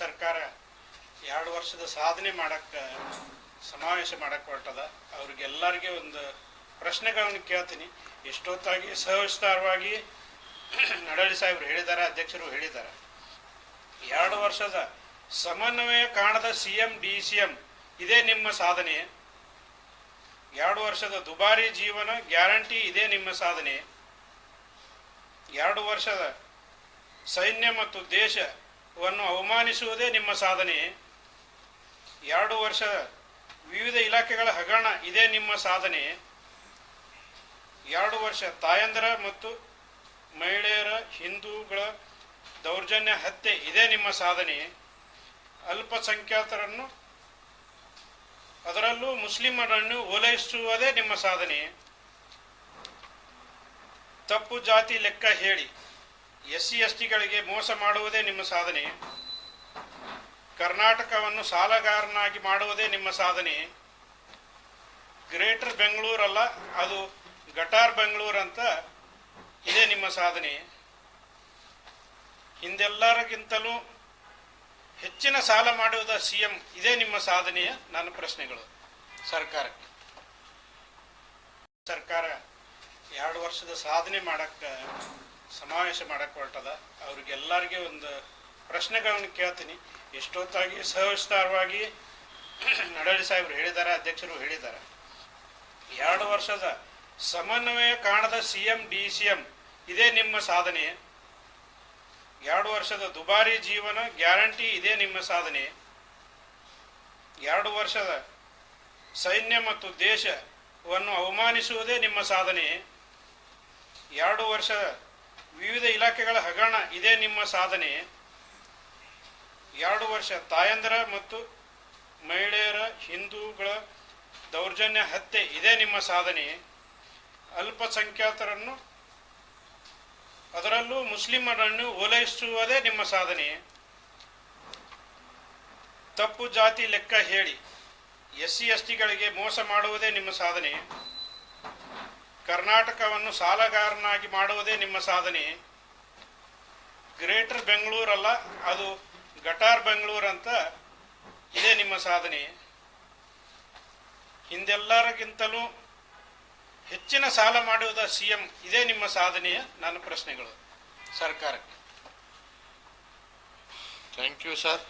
ಸರ್ಕಾರ ಎರಡು ವರ್ಷದ ಸಾಧನೆ ಮಾಡಕ್ಕೆ, ಸಮಾವೇಶ ಮಾಡಕ್ಕೆ ಹೊರಟದ. ಅವ್ರಿಗೆಲ್ಲರಿಗೆ ಒಂದು ಪ್ರಶ್ನೆಗಳನ್ನು ಕೇಳ್ತೀನಿ. ಎಷ್ಟೊತ್ತಾಗಿ ಸವಿಸ್ತಾರವಾಗಿ ನಡಳಿ ಸಾಹೇಬರು ಹೇಳಿದ್ದಾರೆ, ಅಧ್ಯಕ್ಷರು ಹೇಳಿದ್ದಾರೆ. ಎರಡು ವರ್ಷದ ಸಮನ್ವಯ ಕಾಣದ C M D C M ಇದೇ ನಿಮ್ಮ ಸಾಧನೆ. ಎರಡು ವರ್ಷದ ದುಬಾರಿ ಜೀವನ ಗ್ಯಾರಂಟಿ ಇದೇ ನಿಮ್ಮ ಸಾಧನೆ. ಎರಡು ವರ್ಷದ ಸೈನ್ಯ ಮತ್ತು ದೇಶವನ್ನು ಅವಮಾನಿಸುವುದೇ ನಿಮ್ಮ ಸಾಧನೆ. ಎರಡು ವರ್ಷ ವಿವಿಧ ಇಲಾಖೆಗಳ ಹಗರಣ ಇದೇ ನಿಮ್ಮ ಸಾಧನೆ. ಎರಡು ವರ್ಷ ತಾಯಂದಿರ ಮತ್ತು ಮಹಿಳೆಯರ ಹಿಂದೂಗಳ ದೌರ್ಜನ್ಯ ಹತ್ಯೆ ಇದೇ ನಿಮ್ಮ ಸಾಧನೆ. ಅಲ್ಪಸಂಖ್ಯಾತರನ್ನು, ಅದರಲ್ಲೂ ಮುಸ್ಲಿಮರನ್ನು ಓಲೈಸುವುದೇ ನಿಮ್ಮ ಸಾಧನೆ. ತಪ್ಪು ಜಾತಿ ಲೆಕ್ಕ ಹೇಳಿ. ಎಸ್ ಸಿ ಎಸ್ ಟಿಗಳಿಗೆ ಮೋಸ ಮಾಡುವುದೇ ನಿಮ್ಮ ಸಾಧನೆ. ಕರ್ನಾಟಕವನ್ನು ಸಾಲಗಾರನಾಗಿ ಮಾಡುವುದೇ ನಿಮ್ಮ ಸಾಧನೆ. ಗ್ರೇಟರ್ ಬೆಂಗಳೂರಲ್ಲ, ಅದು ಗಟಾರ್ ಬೆಂಗಳೂರು ಅಂತ ಇದೇ ನಿಮ್ಮ ಸಾಧನೆ. ಹಿಂದೆಲ್ಲರಿಗಿಂತಲೂ ಹೆಚ್ಚಿನ ಸಾಲ ಮಾಡುವುದ ಸಿ ಎಂ ಇದೇ ನಿಮ್ಮ ಸಾಧನೆಯ ನನ್ನ ಪ್ರಶ್ನೆಗಳು ಸರ್ಕಾರಕ್ಕೆ. ಸರ್ಕಾರ ಎರಡು ವರ್ಷದ ಸಾಧನೆ ಮಾಡಕ್ಕೆ ಸಮಾವೇಶ ಮಾಡಕ್ಕೆ ಹೊರಟದ. ಅವ್ರಿಗೆಲ್ಲರಿಗೆ ಒಂದು ಪ್ರಶ್ನೆಗಳನ್ನು ಕೇಳ್ತೀನಿ. ಎಷ್ಟೊತ್ತಾಗಿ ಸಹವಿಸ್ತಾರವಾಗಿ ನಡಳಿ ಸಾಹೇಬರು ಹೇಳಿದ್ದಾರೆ, ಅಧ್ಯಕ್ಷರು ಹೇಳಿದ್ದಾರೆ. ಎರಡು ವರ್ಷದ ಸಮನ್ವಯ ಕಾಣದ C M D C M ಇದೇ ನಿಮ್ಮ ಸಾಧನೆ. ಎರಡು ವರ್ಷದ ದುಬಾರಿ ಜೀವನ ಗ್ಯಾರಂಟಿ ಇದೇ ನಿಮ್ಮ ಸಾಧನೆ. ಎರಡು ವರ್ಷದ ಸೈನ್ಯ ಮತ್ತು ದೇಶವನ್ನು ಅವಮಾನಿಸುವುದೇ ನಿಮ್ಮ ಸಾಧನೆ. ಎರಡು ವರ್ಷ ವಿವಿಧ ಇಲಾಖೆಗಳ ಹಗರಣ ಇದೇ ನಿಮ್ಮ ಸಾಧನೆ. ಎರಡು ವರ್ಷ ತಾಯಂದಿರ ಮತ್ತು ಮಹಿಳೆಯರ ಹಿಂದೂಗಳ ದೌರ್ಜನ್ಯ ಹತ್ಯೆ ಇದೇ ನಿಮ್ಮ ಸಾಧನೆ. ಅಲ್ಪಸಂಖ್ಯಾತರನ್ನು, ಅದರಲ್ಲೂ ಮುಸ್ಲಿಮರನ್ನು ಓಲೈಸುವುದೇ ನಿಮ್ಮ ಸಾಧನೆ. ತಪ್ಪು ಜಾತಿ ಲೆಕ್ಕ ಹೇಳಿ ಎಸ್ ಸಿ ಎಸ್ ಮೋಸ ಮಾಡುವುದೇ ನಿಮ್ಮ ಸಾಧನೆ. ಕರ್ನಾಟಕವನ್ನು ಸಾಲಗಾರನಾಗಿ ಮಾಡುವುದೇ ನಿಮ್ಮ ಸಾಧನೆ. ಗ್ರೇಟರ್ ಬೆಂಗಳೂರಲ್ಲ, ಅದು ಗಟಾರ್ ಬೆಂಗಳೂರು ಅಂತ ಇದೇ ನಿಮ್ಮ ಸಾಧನೆ. ಹಿಂದೆಲ್ಲರಿಗಿಂತಲೂ ಹೆಚ್ಚಿನ ಸಾಲ ಮಾಡುವುದ ಸಿ ಎಂ ಇದೇ ನಿಮ್ಮ ಸಾಧನೆಯ ನನ್ನ ಪ್ರಶ್ನೆಗಳು ಸರ್ಕಾರಕ್ಕೆ. Thank you sir